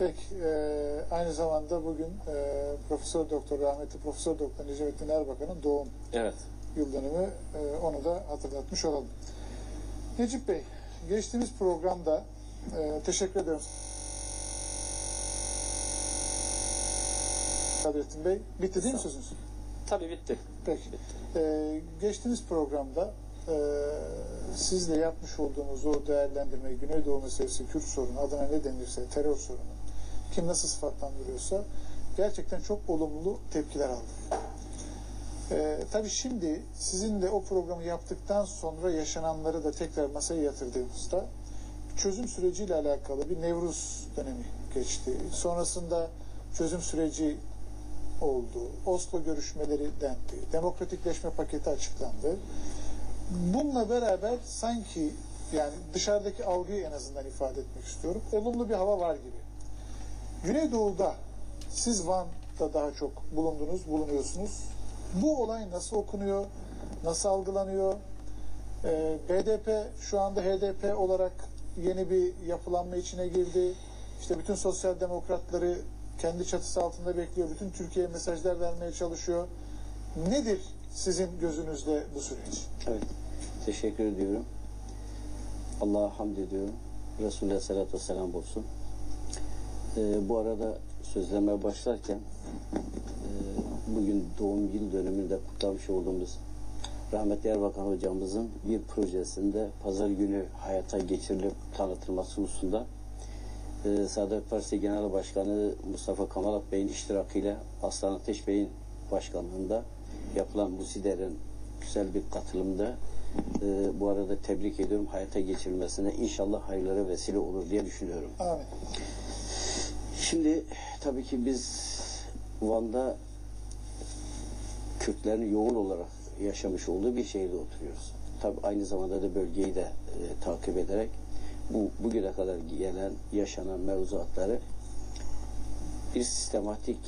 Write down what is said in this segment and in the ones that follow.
Peki, e, aynı zamanda bugün e, Profesör Doktor rahmetli Profesör Doktor Necmettin Erbakan'ın doğum Evet. yıl dönümü e, onu da hatırlatmış olalım. Necip Bey, geçtiğimiz programda e, teşekkür ederim. Sadrettin Bey, bitti değil mi sözünüz? Tabii bitti. Peki. Ee, geçtiğimiz programda e, sizle yapmış olduğumuz o değerlendirme, Güneydoğu meselesi, Kürt sorunu, adına ne denirse, terör sorunu, kim nasıl sıfatlandırıyorsa gerçekten çok olumlu tepkiler aldı. Ee, tabii şimdi sizin de o programı yaptıktan sonra yaşananları da tekrar masaya yatırdığımızda çözüm süreciyle alakalı bir Nevruz dönemi geçti. Sonrasında çözüm süreci oldu. Oslo görüşmeleri dendi. Demokratikleşme paketi açıklandı. Bununla beraber sanki yani dışarıdaki algıyı en azından ifade etmek istiyorum. Olumlu bir hava var gibi. Güneydoğu'da siz Van'da daha çok bulundunuz, bulunuyorsunuz. Bu olay nasıl okunuyor? Nasıl algılanıyor? Ee, BDP şu anda HDP olarak yeni bir yapılanma içine girdi. İşte bütün sosyal demokratları kendi çatısı altında bekliyor. Bütün Türkiye'ye mesajlar vermeye çalışıyor. Nedir sizin gözünüzde bu süreç? Evet. Teşekkür ediyorum. Allah'a hamd ediyorum. Resulullah sallallahu vesselam olsun. Ee, bu arada sözleme başlarken e, bugün doğum yıl dönümünde kutlamış olduğumuz rahmetli Erbakan hocamızın bir projesinde pazar günü hayata geçirilip tanıtılması hususunda e, Saadet Partisi Genel Başkanı Mustafa Kemal Bey'in iştirakıyla Aslan Ateş Bey'in başkanlığında yapılan bu siderin güzel bir katılımda e, bu arada tebrik ediyorum hayata geçirilmesine inşallah hayırlara vesile olur diye düşünüyorum. Amin. Şimdi tabii ki biz Van'da Kürtlerin yoğun olarak yaşamış olduğu bir şehirde oturuyoruz. Tabii aynı zamanda da bölgeyi de e, takip ederek bu bugüne kadar gelen yaşanan mevzuatları bir sistematik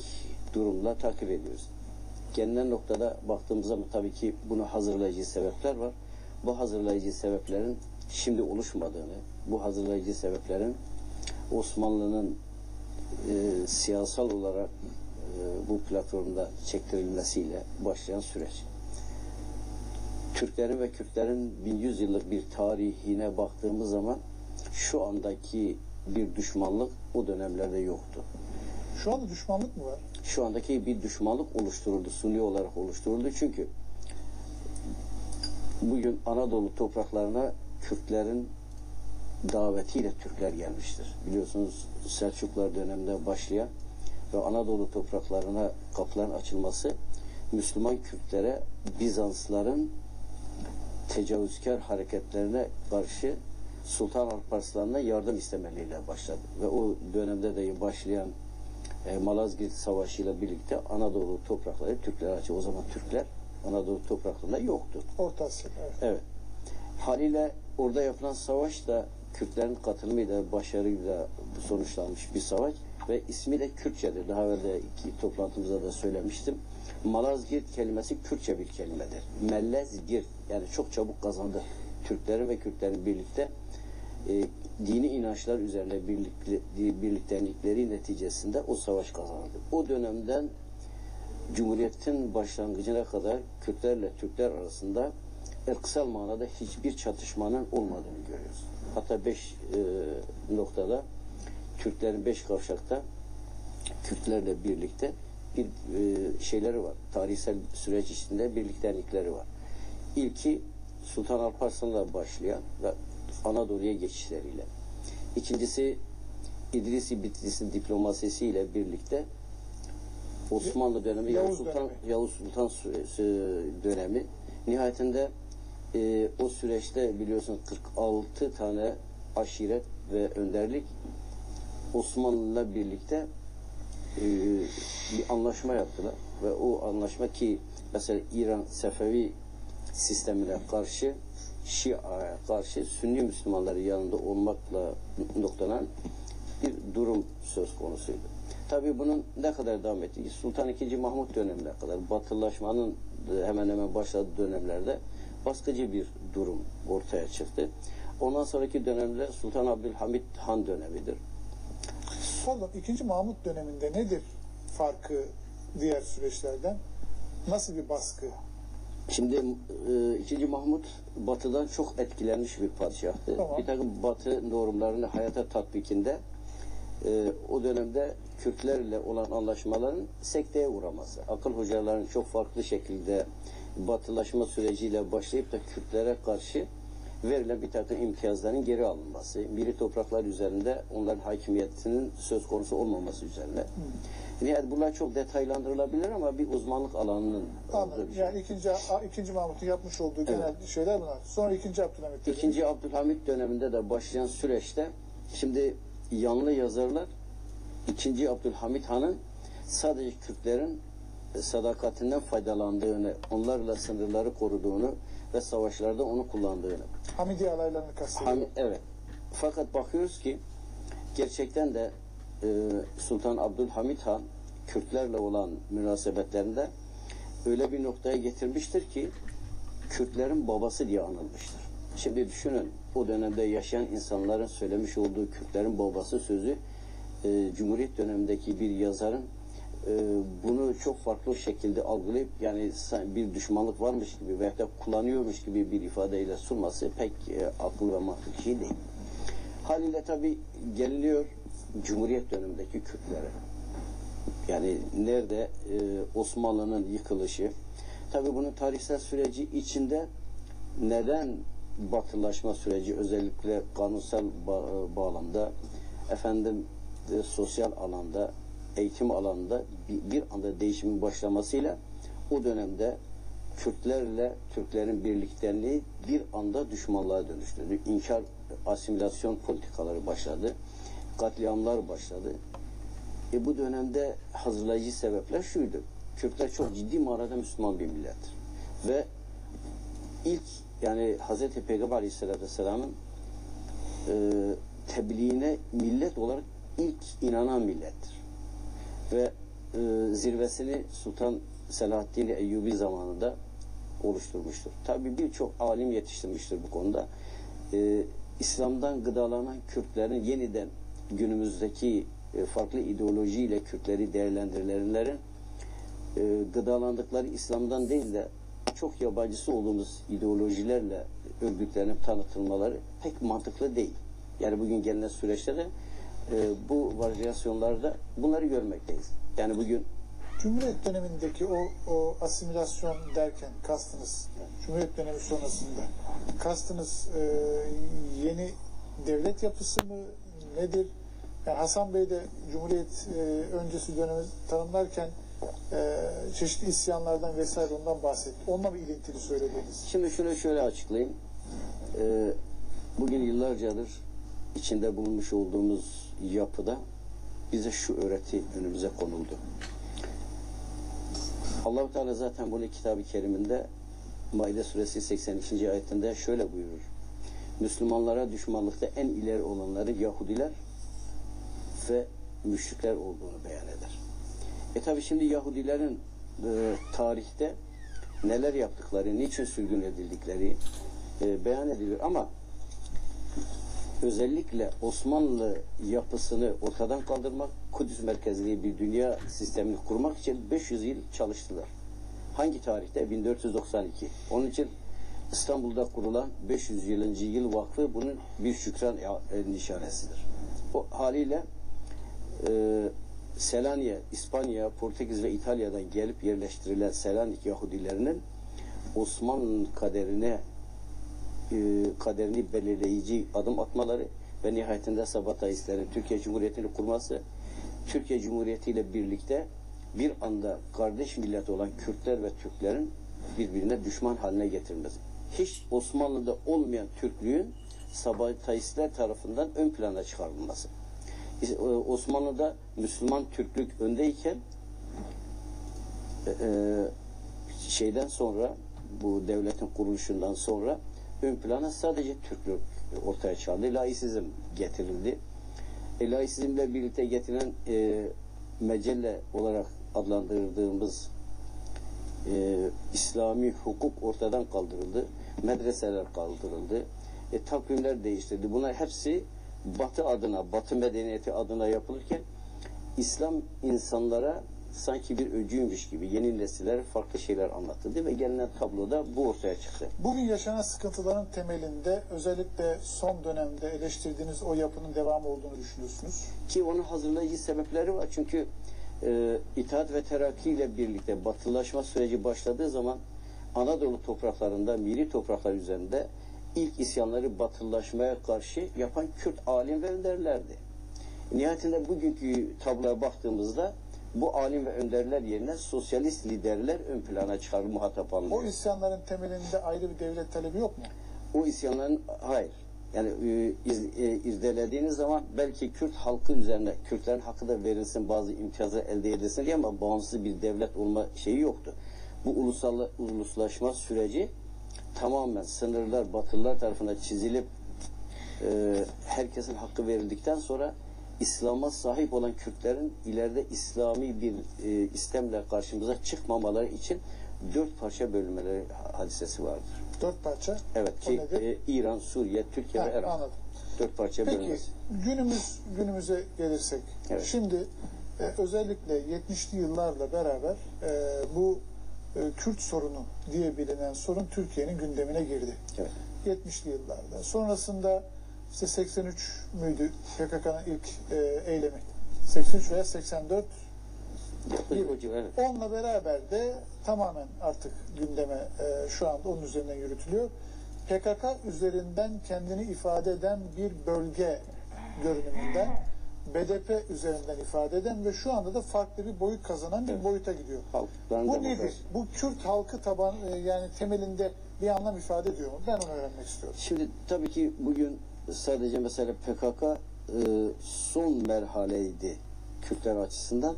durumla takip ediyoruz. Gelinen noktada baktığımız zaman tabii ki bunu hazırlayıcı sebepler var. Bu hazırlayıcı sebeplerin şimdi oluşmadığını, bu hazırlayıcı sebeplerin Osmanlı'nın e, siyasal olarak e, bu platformda çektirilmesiyle başlayan süreç. Türklerin ve Kürtlerin 1100 yıllık bir tarihine baktığımız zaman şu andaki bir düşmanlık o dönemlerde yoktu. Şu anda düşmanlık mı var? Şu andaki bir düşmanlık oluşturuldu, suni olarak oluşturuldu. Çünkü bugün Anadolu topraklarına Kürtlerin davetiyle Türkler gelmiştir. Biliyorsunuz Selçuklar döneminde başlayan ve Anadolu topraklarına kapıların açılması Müslüman Kürtlere Bizansların tecavüzkar hareketlerine karşı Sultan Alparslan'la yardım istemeleriyle başladı. Ve o dönemde de başlayan e, Malazgirt Savaşı ile birlikte Anadolu toprakları Türkler açı. O zaman Türkler Anadolu topraklarında yoktu. Orta Asya'da. Evet. Evet. Haliyle orada yapılan savaş da Kürtlerin katılımıyla başarıyla sonuçlanmış bir savaş ve ismi de Kürtçedir. Daha evvel de iki toplantımızda da söylemiştim. Malazgirt kelimesi Kürtçe bir kelimedir. Mellezgirt yani çok çabuk kazandı. Türklerin ve Kürtlerin birlikte e, dini inançlar üzerine birlikte, birliktelikleri neticesinde o savaş kazanıldı. O dönemden Cumhuriyet'in başlangıcına kadar Kürtlerle Türkler arasında ırksal manada hiçbir çatışmanın olmadığını görüyoruz. Hatta beş e, noktada Türklerin beş kavşakta Kürtlerle birlikte bir e, şeyleri var. Tarihsel süreç içinde birliktelikleri var. İlki Sultan Alparslan'la başlayan ve Anadolu'ya geçişleriyle. İkincisi İdrisi Bitlis'in diplomasisiyle birlikte Osmanlı dönemi Yavuz Yavuz Sultan, dönemi. Yavuz Sultan dönemi. Nihayetinde e, o süreçte biliyorsun 46 tane aşiret ve önderlik Osmanlı'yla birlikte e, bir anlaşma yaptılar ve o anlaşma ki mesela İran Sefevi sistemine karşı Şia'ya karşı Sünni Müslümanları yanında olmakla noktalanan bir durum söz konusuydu. Tabii bunun ne kadar devam ettiği Sultan II. Mahmut dönemine kadar batılaşmanın hemen hemen başladığı dönemlerde baskıcı bir durum ortaya çıktı. Ondan sonraki dönemde Sultan Abdülhamit Han dönemidir. Pardon, ikinci Mahmut döneminde nedir farkı diğer süreçlerden? Nasıl bir baskı? Şimdi e, 2. Mahmut Batı'dan çok etkilenmiş bir padişahtı. Tamam. Bir takım Batı normlarını hayata tatbikinde e, o dönemde Kürtlerle olan anlaşmaların sekteye uğraması. Akıl hocaların çok farklı şekilde batılaşma süreciyle başlayıp da Kürtlere karşı verilen bir takım imtiyazların geri alınması, biri topraklar üzerinde onların hakimiyetinin söz konusu olmaması üzerine. Yani bunlar çok detaylandırılabilir ama bir uzmanlık alanının Anladım. şey. Yani ikinci, ikinci Mahmut'un yapmış olduğu genel şeyler bunlar. Sonra ikinci Abdülhamit dönemi. İkinci Abdülhamit döneminde de başlayan süreçte şimdi yanlı yazarlar ikinci Abdülhamit Han'ın sadece Kürtlerin sadakatinden faydalandığını, onlarla sınırları koruduğunu ve savaşlarda onu kullandığını. Hamidiye alaylarını kastediyor. Ham- evet. Fakat bakıyoruz ki gerçekten de e, Sultan Abdülhamit Han Kürtlerle olan münasebetlerinde öyle bir noktaya getirmiştir ki Kürtlerin babası diye anılmıştır. Şimdi düşünün o dönemde yaşayan insanların söylemiş olduğu Kürtlerin babası sözü e, Cumhuriyet dönemindeki bir yazarın bunu çok farklı şekilde algılayıp yani bir düşmanlık varmış gibi veyahut da kullanıyormuş gibi bir ifadeyle sunması pek e, akıl ve mantık şey değil. Haliyle tabi geliniyor Cumhuriyet dönemindeki Kürtlere. Yani nerede e, Osmanlı'nın yıkılışı. Tabi bunun tarihsel süreci içinde neden batılaşma süreci özellikle kanunsal e, bağlamda efendim sosyal alanda eğitim alanında bir, anda değişimin başlamasıyla o dönemde Kürtlerle Türklerin birliktenliği bir anda düşmanlığa dönüştü. İnkar, asimilasyon politikaları başladı. Katliamlar başladı. E bu dönemde hazırlayıcı sebepler şuydu. Kürtler çok ciddi manada Müslüman bir millettir. Ve ilk yani Hz. Peygamber Aleyhisselatü Vesselam'ın e, tebliğine millet olarak ilk inanan millettir. Ve e, zirvesini Sultan Selahaddin Eyyubi zamanında oluşturmuştur. Tabi birçok alim yetiştirmiştir bu konuda. E, İslam'dan gıdalanan Kürtlerin yeniden günümüzdeki e, farklı ideolojiyle Kürtleri değerlendirilenlerin e, gıdalandıkları İslam'dan değil de çok yabancısı olduğumuz ideolojilerle örgütlenip tanıtılmaları pek mantıklı değil. Yani bugün gelinen süreçte e, bu varyasyonlarda bunları görmekteyiz. Yani bugün Cumhuriyet dönemindeki o, o asimilasyon derken kastınız, Cumhuriyet dönemi sonrasında kastınız e, yeni devlet yapısı mı nedir? Yani Hasan Bey de Cumhuriyet e, öncesi dönemi tanımlarken e, çeşitli isyanlardan vesaire ondan bahsetti. Onunla mı ilintili söylediğiniz? Şimdi şunu şöyle açıklayayım. Ee, bugün yıllarcadır içinde bulunmuş olduğumuz yapıda bize şu öğreti önümüze konuldu. Allahu Teala zaten bunu kitabı keriminde Maide suresi 82. ayetinde şöyle buyurur. Müslümanlara düşmanlıkta en ileri olanları Yahudiler ve müşrikler olduğunu beyan eder. E tabi şimdi Yahudilerin e, tarihte neler yaptıkları, niçin sürgün edildikleri e, beyan ediliyor ama özellikle Osmanlı yapısını ortadan kaldırmak, Kudüs merkezli bir dünya sistemini kurmak için 500 yıl çalıştılar. Hangi tarihte? 1492. Onun için İstanbul'da kurulan 500 yılıncı yıl vakfı bunun bir şükran e, nişanesidir. O haliyle e, Selanya, İspanya, Portekiz ve İtalya'dan gelip yerleştirilen Selanik Yahudilerinin Osmanlı'nın kaderine kaderini belirleyici adım atmaları ve nihayetinde Sabataistlerin Türkiye Cumhuriyeti'ni kurması, Türkiye Cumhuriyeti ile birlikte bir anda kardeş millet olan Kürtler ve Türklerin birbirine düşman haline getirilmesi. Hiç Osmanlı'da olmayan Türklüğün Sabataistler tarafından ön plana çıkarılması. E, Osmanlı'da Müslüman Türklük öndeyken e, e, şeyden sonra bu devletin kuruluşundan sonra ön plana sadece Türklük ortaya çıkardı. Laisizm getirildi. E, laisizmle birlikte getirilen e, mecelle olarak adlandırdığımız e, İslami hukuk ortadan kaldırıldı. Medreseler kaldırıldı. E, takvimler değiştirildi. Bunlar hepsi Batı adına, Batı medeniyeti adına yapılırken İslam insanlara sanki bir öcüymüş gibi yeni nesiller farklı şeyler anlattı ve gelinen tabloda bu ortaya çıktı. Bugün yaşanan sıkıntıların temelinde özellikle son dönemde eleştirdiğiniz o yapının devamı olduğunu düşünüyorsunuz. Ki onun hazırlayıcı sebepleri var. Çünkü e, İttihat ve Terakki ile birlikte batılaşma süreci başladığı zaman Anadolu topraklarında, milli topraklar üzerinde ilk isyanları batılılaşmaya karşı yapan Kürt alim ve önderlerdi. Nihayetinde bugünkü tabloya baktığımızda bu alim ve önderler yerine sosyalist liderler ön plana çıkar, muhatap alınıyor. O isyanların temelinde ayrı bir devlet talebi yok mu? O isyanların hayır. Yani e, iz, e, irdelediğiniz zaman belki Kürt halkı üzerine Kürtlerin hakkı da verilsin bazı imtiyazlar elde edilsin diye ama bağımsız bir devlet olma şeyi yoktu. Bu ulusal uluslaşma süreci tamamen sınırlar Batılılar tarafından çizilip e, herkesin hakkı verildikten sonra İslam'a sahip olan Kürtlerin ileride İslami bir e, istemle karşımıza çıkmamaları için dört parça bölünmeleri hadisesi vardır. Dört parça. Evet ki e, İran, Suriye, Türkiye Ha, ve Irak. anladım. Dört parça Peki bölünmesi. günümüz günümüze gelirsek Evet. şimdi e, özellikle 70'li yıllarla beraber e, bu e, Kürt sorunu diye bilinen sorun Türkiye'nin gündemine girdi. Evet. 70'li yıllarda. Sonrasında işte 83 müydü PKK'nın ilk e, eylemi? 83 veya 84 Yaklaşık o civar, evet. Onunla beraber de tamamen artık gündeme e, şu anda onun üzerinden yürütülüyor. PKK üzerinden kendini ifade eden bir bölge görünümünden BDP üzerinden ifade eden ve şu anda da farklı bir boyut kazanan bir Evet. boyuta gidiyor. Halkların Bu nedir? Bu Kürt halkı taban e, yani temelinde bir anlam ifade ediyor mu? Ben onu öğrenmek istiyorum. Şimdi tabii ki bugün sadece mesela PKK e, son merhaleydi Kürtler açısından.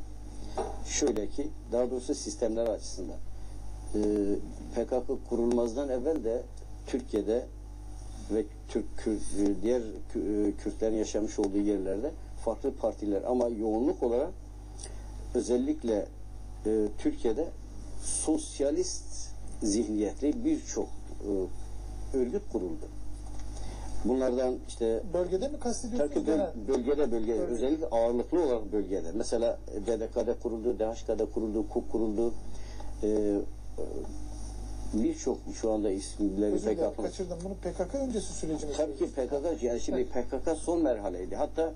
Şöyle ki, daha doğrusu sistemler açısından. E, PKK kurulmazdan evvel de Türkiye'de ve Türk diğer e, Kürtlerin yaşamış olduğu yerlerde farklı partiler ama yoğunluk olarak özellikle e, Türkiye'de sosyalist zihniyetli birçok e, örgüt kuruldu. Bunlardan işte Bölgede mi kastediyorsunuz? Böl- bölgede bölge Bölge. özellikle ağırlıklı olarak bölgede. Mesela BDK'da kuruldu, DHK'da kuruldu, KUK kuruldu. Ee, Birçok şu anda isimleri aklıma- kaçırdım. Bunu PKK öncesi sürecini Tabii ki PKK yani şimdi PKK son merhaleydi. Hatta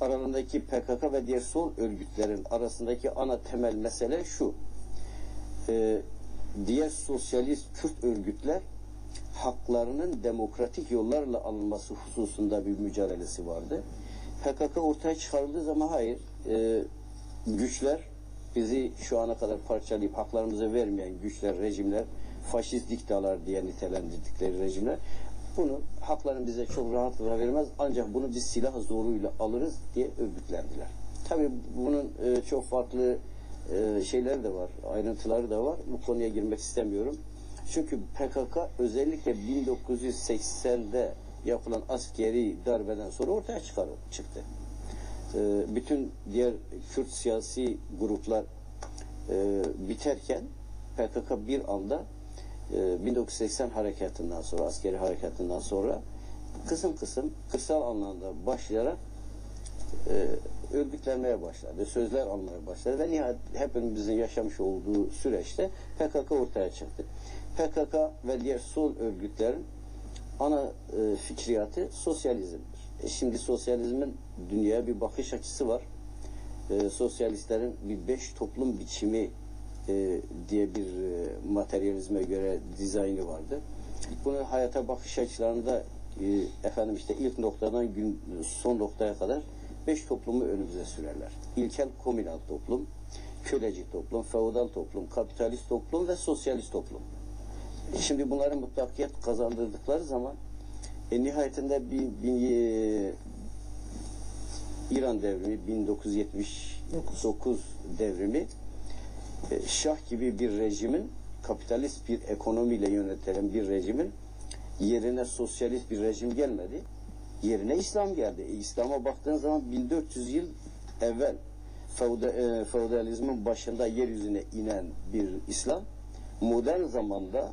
aralarındaki PKK ve diğer sol örgütlerin arasındaki ana temel mesele şu. Ee, diğer sosyalist Kürt örgütler haklarının demokratik yollarla alınması hususunda bir mücadelesi vardı. PKK ortaya çıkarıldığı zaman hayır, e, güçler bizi şu ana kadar parçalayıp haklarımızı vermeyen güçler, rejimler, faşist diktalar diye nitelendirdikleri rejimler bunu haklarını bize çok rahatlıkla vermez ancak bunu biz silah zoruyla alırız diye örgütlendiler. Tabii bunun e, çok farklı e, şeyleri de var, ayrıntıları da var. Bu konuya girmek istemiyorum. Çünkü PKK özellikle 1980'de yapılan askeri darbeden sonra ortaya çıkar, çıktı. Ee, bütün diğer Kürt siyasi gruplar e, biterken PKK bir anda e, 1980 harekatından sonra, askeri harekatından sonra kısım kısım kırsal anlamda başlayarak e, örgütlenmeye başladı. Sözler almaya başladı ve nihayet hepimizin yaşamış olduğu süreçte PKK ortaya çıktı. PKK ve diğer sol örgütlerin ana e, fikriyatı sosyalizmdir. E, şimdi sosyalizmin dünyaya bir bakış açısı var. E, sosyalistlerin bir beş toplum biçimi e, diye bir e, materyalizme göre dizaynı vardı. Bunu hayata bakış açılarında e, efendim işte ilk noktadan gün son noktaya kadar beş toplumu önümüze sürerler. İlkel komünal toplum, köleci toplum, feodal toplum, kapitalist toplum ve sosyalist toplum. Şimdi bunların mutlakiyet kazandırdıkları zaman e, nihayetinde bir, bir e, İran devrimi 1979 devrimi e, Şah gibi bir rejimin kapitalist bir ekonomiyle yönetilen bir rejimin yerine sosyalist bir rejim gelmedi. Yerine İslam geldi. E, İslam'a baktığın zaman 1400 yıl evvel feuda, e, feodalizmin başında yeryüzüne inen bir İslam modern zamanda